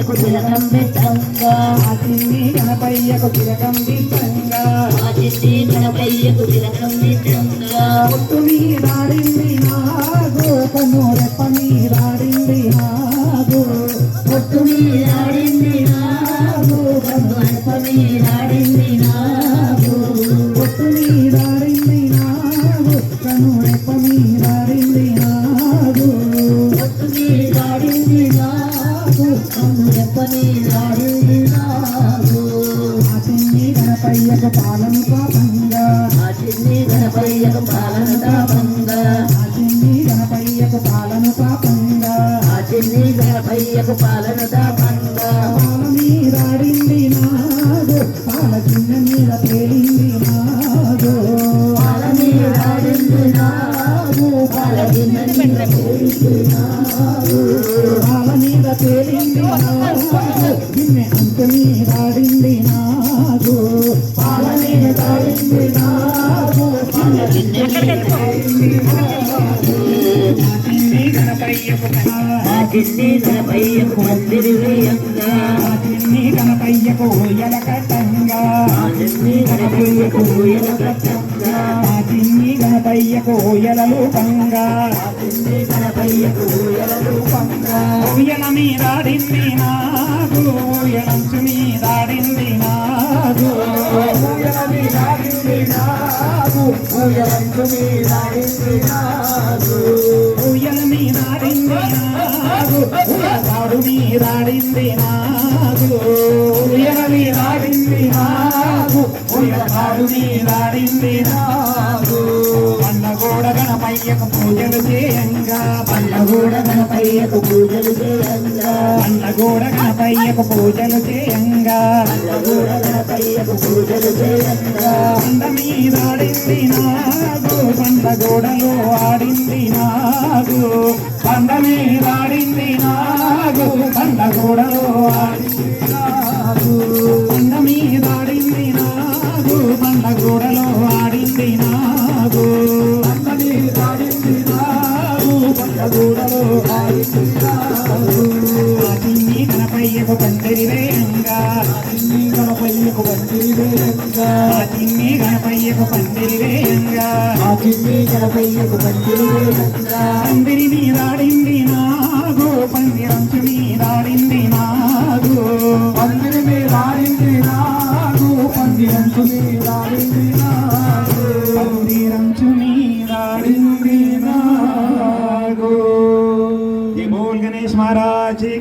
గణపయ్యకు తిలకం ఆ చిన్ని గణపయ్యకు తిలకం ఆ చిన్ని గణపయ్యకు తిలకం పెట్టంగా పొట్టు మీదాడింది నాగు కన్నురెప్ప మీదాడింది నాగు. పొట్టు మీదాడింది నాగు కన్నురెప్ప మీదాడింది నాగు. పొట్టు మీదాడింది నాగు కన్నురెప్ప మీదాడింది గణపయ్యకు పాలన పాపంగా ఆ చిన్ని గణపయ్యకు పాలన తాపంగా ఆ చిన్ని గణపయ్యకు పాలన పాపంగా ఆ చిన్ని గణపయ్యకు పాలన పాపంగా పాల మీదాడింది నాగు పాల చిన్న మీద తేలింది. మీద తేలింది నాగు గిన్నె అంత మీదాడింది నాగు పాల మీద తాడింది నాగు గిన్నె గణపయ్యకు గణపయ్యకు మందిరి వేయంగా ఆ ఉయ్యల కట్టంగా. ఆ చిన్ని గణపయ్యకు ఊయల కట్టంగా చిన్ని గణపయ్యకు ఉయ్యలలు రూపంగా ఉయ్యల మీరాడింది నా. నాగు మీదాడింది నాగు ఉయ్యల మీదాడింది నాగు ఉయ్యలాడు మీదాడింది నాగు ఉయ్యల మీదాడింది నాగు ఉయ్యలాడు మీదాడింది నాగు పండగోడ గణపయ్యకు పూజలు చేయంగా గణపయ్యకు పూజలు చేయంగా. పండగోడ గణపయ్యకు పూజలు చేయంగా. పల్లగూడ గణపయ్యకు పూజలు చేయంగా. పండ మీదాడింది నాగు పండగోడలో ఆడింది నాగు. పండ మీదాడింది నాగు పండగోడలో ఆడింది నాగు. గణపయ్యకు పందిరి వేయంగా చిన్ని గణపయ్యకు పందిరి వేయంగా గణపయ్యకు పందిరి వేయంగా గణపయ్యకు పందిరి వేయంగా పందిరి మీదాడింది నాగు పందిరంచు మీదాడింది నాగు. పందిరి మీదాడింది నాగు పందిరంచు మీదాడింది నాగు జై